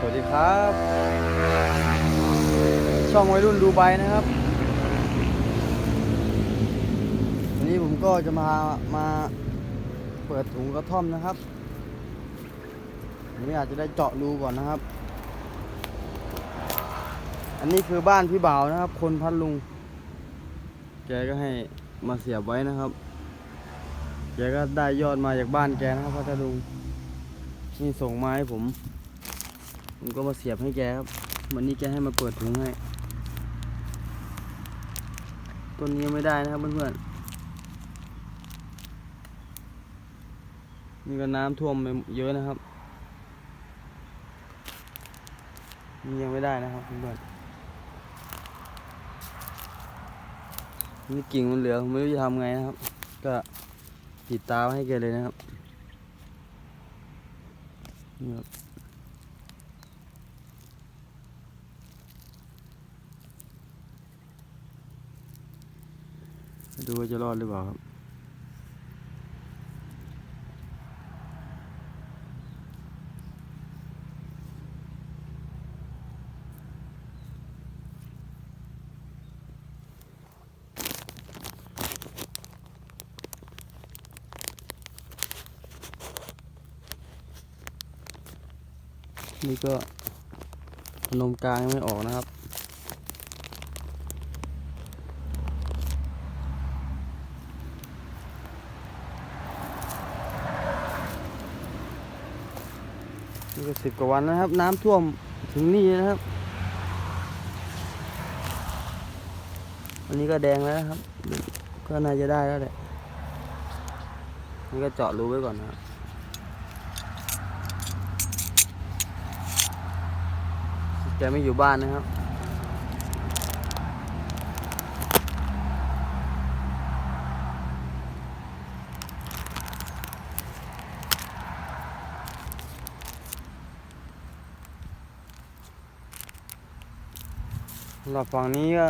สวัสดีครับ ช่องวัยรุ่นดูไบนะครับ วันนี้ผมก็จะมามาเปิดถุงกระท่อมนะครับอันนี้อาจจะได้เจาะรูก่อนนะครับ อันนี้คือบ้านพี่บ่าวนะครับ คนพัดลุง แกก็ให้มาเสียบไว้นะครับ แกก็ได้ยอดมาจากบ้านแกนะครับพัทลุงนี่ส่งมาให้ผม ผมก็มาเสียบให้แกครับวันนี้แกให้มาเปิดถุงให้ต้นนี้ยังไม่ได้นะครับเพื่อนๆนี่ก็น้ำท่วมไปเยอะนะครับนี่ยังไม่ได้นะครับเพื่อนๆนี่กิ่งมันเหลือผมไม่รู้จะทำไงนะครับ ก็ติดตาให้แกเลยนะครับนี่ครับ ดูว่าจะรอดหรือเปล่าครับนี่ก็นมกลางยังไม่ออกนะครับ นี่ก็สิบกว่าวันแล้วนะครับ น้ำท่วมถึงนี่นะครับอันนี้ก็แดงแล้วครับ ก็น่าจะได้แล้วแหละนี่ก็เจาะรูไว้ก่อนนะครับแกไม่อยู่บ้านนะครับ หรับฝั่งนี้ก็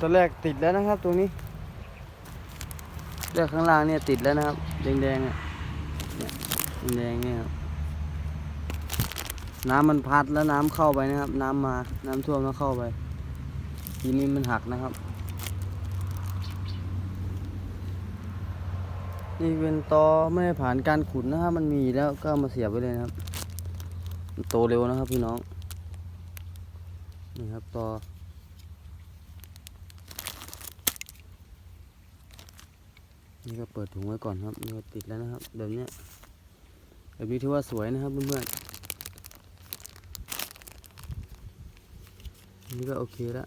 ตอนแรกติดแล้วนะครับตรงนี้แรกข้างล่างเนี่ยติดแล้วนะครับ แดงๆอะเนี่ยแดงๆเนี่ยครับน้ำมันพัดแล้วน้ำเข้าไปนะครับ น้ำมาน้ำท่วมแล้วเข้าไป ทีนี้มันหักนะครับ นี่เป็นตอไม่ได้ผ่านการขุดนะครับ มันมีแล้วก็มาเสียบไว้เลยนะครับ โตเร็วนะครับพี่น้อง นี่ครับต่อนี่ก็เปิดถุงไว้ก่อนครับนี่ก็ติดแล้วนะครับแบบนี้แบบนี้ถือว่าสวยนะครับเพื่อนๆนี่ก็โอเคแล้ว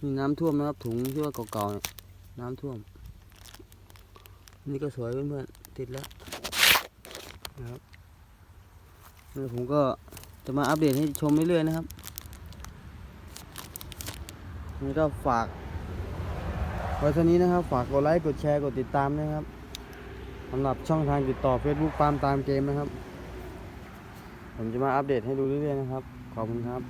นี่น้ำท่วมนะครับถุงที่ว่าเก่าๆเนี่ยน้ำท่วม นี่ก็สวยเพื่อนๆติดแล้วนะครับนี่ผมก็จะมาอัปเดตให้ชมเรื่อยๆนะครับนี่ก็ฝากไว้เท่านี้นะครับ ฝากกดไลค์กดแชร์กดติดตามนะครับสำหรับช่องทางติดต่อ Facebook ปามตามเกมนะครับ ผมจะมาอัปเดตให้ดูเรื่อยๆนะครับ ขอบคุณครับ